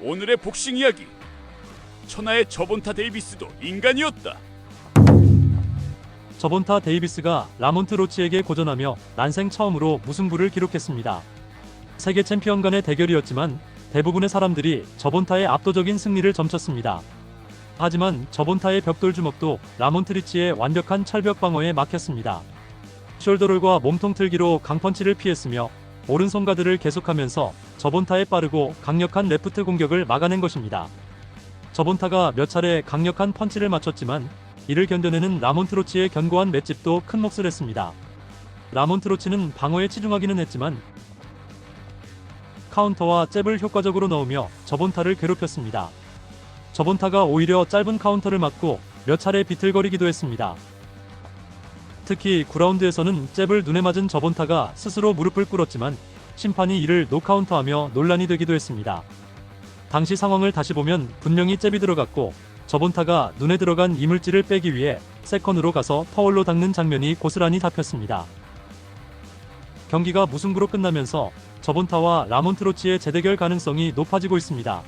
오늘의 복싱 이야기. 천하의 저본타 데이비스도 인간이었다. 저본타 데이비스가 라몬트 로치에게 고전하며 난생 처음으로 무승부를 기록했습니다. 세계 챔피언 간의 대결이었지만 대부분의 사람들이 저본타의 압도적인 승리를 점쳤습니다. 하지만 저본타의 벽돌 주먹도 라몬트 리치의 완벽한 철벽 방어에 막혔습니다. 숄더롤과 몸통 틀기로 강펀치를 피했으며 오른손 가드를 계속하면서 저본타의 빠르고 강력한 레프트 공격을 막아낸 것입니다. 저본타가 몇 차례 강력한 펀치를 맞췄지만 이를 견뎌내는 라몬트로치의 견고한 맷집도 큰 몫을 했습니다. 라몬트로치는 방어에 치중하기는 했지만 카운터와 잽을 효과적으로 넣으며 저본타를 괴롭혔습니다. 저본타가 오히려 짧은 카운터를 맞고 몇 차례 비틀거리기도 했습니다. 특히 9라운드에서는 잽을 눈에 맞은 저본타가 스스로 무릎을 꿇었지만 심판이 이를 노카운터하며 논란이 되기도 했습니다. 당시 상황을 다시 보면 분명히 잽이 들어갔고 저본타가 눈에 들어간 이물질을 빼기 위해 세컨으로 가서 터월로 닦는 장면이 고스란히 잡혔습니다. 경기가 무승부로 끝나면서 저본타와 라몬트로치의 재대결 가능성이 높아지고 있습니다.